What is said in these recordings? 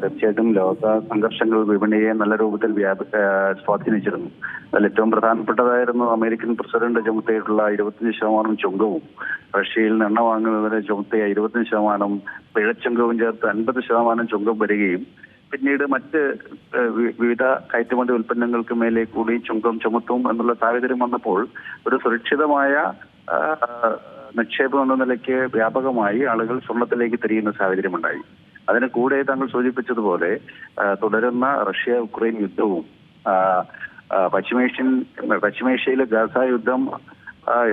തീർച്ചയായിട്ടും ലോക സംഘർഷങ്ങൾ വിപണിയെ നല്ല രൂപത്തിൽ വ്യാപ സ്വാധീനിച്ചിരുന്നു. അതിൽ ഏറ്റവും പ്രധാനപ്പെട്ടതായിരുന്നു അമേരിക്കൻ പ്രസിഡന്റ് ചുമത്തിയിട്ടുള്ള ഇരുപത്തിയഞ്ച് ശതമാനം ചുങ്കവും റഷ്യയിൽ എണ്ണ വാങ്ങുന്നതിന് ചുമത്തിയ ഇരുപത്തിയഞ്ച് ശതമാനം പിഴച്ചുങ്കവും ചേർത്ത് അൻപത് ശതമാനം ചുങ്കം വരികയും പിന്നീട് മറ്റ് വിവിധ കയറ്റുമതി ഉൽപ്പന്നങ്ങൾക്ക് മേലെ കൂടി ചുങ്കം ചുമത്തും എന്നുള്ള സാഹചര്യം വന്നപ്പോൾ ഒരു സുരക്ഷിതമായ നിക്ഷേപം എന്ന നിലയ്ക്ക് വ്യാപകമായി ആളുകൾ സ്വർണത്തിലേക്ക് തിരിയുന്ന സാഹചര്യമുണ്ടായി. അതിന് കൂടെ താങ്കൾ സൂചിപ്പിച്ചതുപോലെ തുടരുന്ന റഷ്യ ഉക്രൈൻ യുദ്ധവും പശ്ചിമേഷ്യൻ പശ്ചിമേഷ്യയിലെ ഗസ യുദ്ധം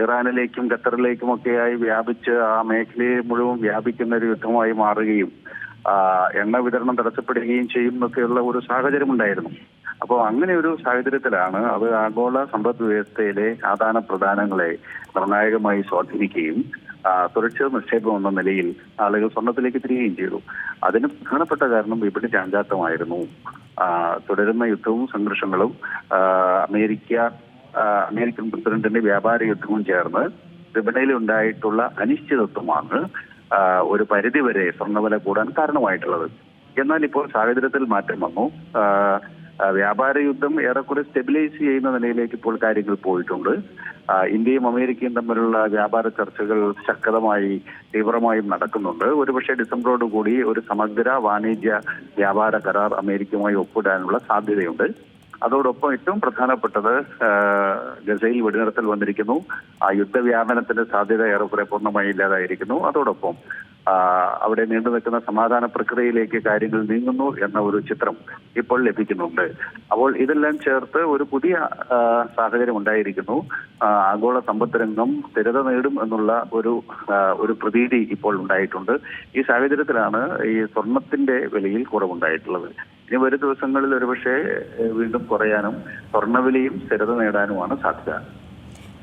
ഇറാനിലേക്കും ഖത്തറിലേക്കും ഒക്കെയായി വ്യാപിച്ച് ആ മേഖലയെ മുഴുവൻ വ്യാപിക്കുന്ന ഒരു യുദ്ധമായി മാറുകയും എണ്ണ വിതരണം തടസ്സപ്പെടുകയും ചെയ്യും എന്നൊക്കെയുള്ള ഒരു സാഹചര്യം ഉണ്ടായിരുന്നു. അപ്പോൾ അങ്ങനെ ഒരു സാഹചര്യത്തിലാണ് അത് ആഗോള സമ്പദ് വ്യവസ്ഥയിലെ ആദാന പ്രധാനങ്ങളെ നിർണായകമായി സ്വാധീനിക്കുകയും സുരക്ഷിത നിക്ഷേപം എന്ന നിലയിൽ ആളുകൾ സ്വർണത്തിലേക്ക് തിരികുകയും ചെയ്തു. അതിന് പ്രധാനപ്പെട്ട കാരണം വിപണി ചാഞ്ചാട്ടമായിരുന്നു. ആ, തുടരുന്ന യുദ്ധവും സംഘർഷങ്ങളും അമേരിക്ക അമേരിക്കൻ പ്രസിഡന്റിന്റെ വ്യാപാര യുദ്ധവും ചേർന്ന് വിപണിയിൽ ഉണ്ടായിട്ടുള്ള അനിശ്ചിതത്വമാണ് ഒരു പരിധിവരെ സ്വർണവില കൂടാൻ കാരണമായിട്ടുള്ളത്. എന്നാൽ ഇപ്പോൾ സാഹചര്യത്തിൽ മാറ്റം വന്നു. വ്യാപാര യുദ്ധം ഏറെക്കുറെ സ്റ്റെബിലൈസ് ചെയ്യുന്ന നിലയിലേക്ക് ഇപ്പോൾ കാര്യങ്ങൾ പോയിട്ടുണ്ട്. ഇന്ത്യയും അമേരിക്കയും തമ്മിലുള്ള വ്യാപാര ചർച്ചകൾ ശക്തമായി തീവ്രമായും നടക്കുന്നുണ്ട്. ഒരുപക്ഷെ ഡിസംബറോട് കൂടി ഒരു സമഗ്ര വാണിജ്യ വ്യാപാര കരാർ അമേരിക്കയുമായി ഒപ്പിടാനുള്ള സാധ്യതയുണ്ട്. അതോടൊപ്പം ഏറ്റവും പ്രധാനപ്പെട്ടത് ഗസയിൽ വെടിനിർത്തൽ വന്നിരിക്കുന്നു. ആ യുദ്ധവ്യാപനത്തിന്റെ സാധ്യത ഏറെക്കുറെ പൂർണമായി ഇല്ലാതായിരിക്കുന്നു. അതോടൊപ്പം അവിടെ നീണ്ടു നിൽക്കുന്ന സമാധാന പ്രക്രിയയിലേക്ക് കാര്യങ്ങൾ നീങ്ങുന്നു എന്ന ഒരു ചിത്രം ഇപ്പോൾ ലഭിക്കുന്നുണ്ട്. അപ്പോൾ ഇതെല്ലാം ചേർത്ത് ഒരു പുതിയ സാഹചര്യം ഉണ്ടായിരിക്കുന്നു. ആഗോള സമ്പദ് രംഗം സ്ഥിരത നേടും എന്നുള്ള ഒരു ഒരു പ്രതീതി ഇപ്പോൾ ഉണ്ടായിട്ടുണ്ട്. ഈ സാഹചര്യത്തിലാണ് ഈ സ്വർണത്തിന്റെ വിലയിൽ കുറവുണ്ടായിട്ടുള്ളത്. ഇനി വരും ദിവസങ്ങളിൽ ഒരുപക്ഷെ വീണ്ടും കുറയാനും സ്വർണവിലയും സ്ഥിരത നേടാനുമാണ് സാധ്യത.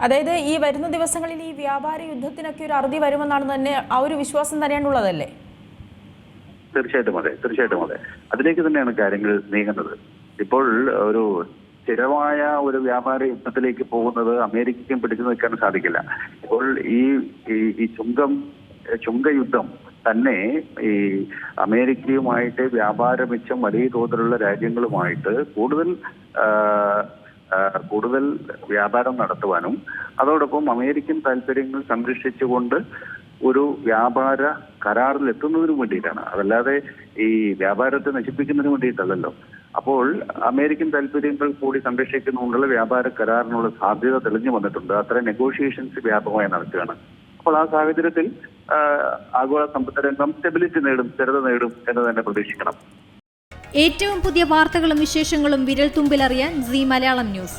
അതായത് ഈ വരുന്ന ദിവസങ്ങളിൽ ഈ വ്യാപാര യുദ്ധത്തിനൊക്കെ ഒരു അറുതി വരുമെന്നാണ് തന്നെ ആ ഒരു വിശ്വാസം തന്നെയാണ് ഉള്ളതല്ലേ തീർച്ചയായിട്ടും അതെ തീർച്ചയായിട്ടും അതെ. അതിലേക്ക് തന്നെയാണ് കാര്യങ്ങൾ നീങ്ങുന്നത്. ഇപ്പോൾ ഒരു സ്ഥിരമായ ഒരു വ്യാപാര യുദ്ധത്തിലേക്ക് പോകുന്നത് അമേരിക്കയ്ക്കും പിടിച്ചു നിൽക്കാൻ സാധിക്കില്ല. ഇപ്പോൾ ഈ ഈ- ചുങ്കം ചുങ്ക യുദ്ധം തന്നെ ഈ അമേരിക്കയുമായിട്ട് വ്യാപാര മിച്ചം വലിയ തോതിലുള്ള രാജ്യങ്ങളുമായിട്ട് കൂടുതൽ കൂടുതൽ വ്യാപാരം നടത്തുവാനും അതോടൊപ്പം അമേരിക്കൻ താല്പര്യങ്ങൾ സംരക്ഷിച്ചുകൊണ്ട് ഒരു വ്യാപാര കരാറിൽ എത്തുന്നതിനു വേണ്ടിയിട്ടാണ്. അതല്ലാതെ ഈ വ്യാപാരത്തെ നശിപ്പിക്കുന്നതിന് വേണ്ടിയിട്ടല്ലല്ലോ. അപ്പോൾ അമേരിക്കൻ താല്പര്യങ്ങൾ കൂടി സംരക്ഷിക്കുന്നതുകൊണ്ടുള്ള വ്യാപാര കരാറിനുള്ള സാധ്യത തെളിഞ്ഞു വന്നിട്ടുണ്ട്. അത്ര നെഗോഷിയേഷൻസ് വ്യാപകമായി നടക്കുകയാണ്. അപ്പോൾ ആ സാഹചര്യത്തിൽ ആഗോള സമ്പദ് രംഗം സ്റ്റെബിലിറ്റി നേടും സ്ഥിരത നേടും എന്ന് തന്നെ പ്രതീക്ഷിക്കണം. ഏറ്റവും പുതിയ വാർത്തകളും വിശേഷങ്ങളും വിരൽ തുമ്പിലറിയാൻ സി മലയാളം ന്യൂസ്.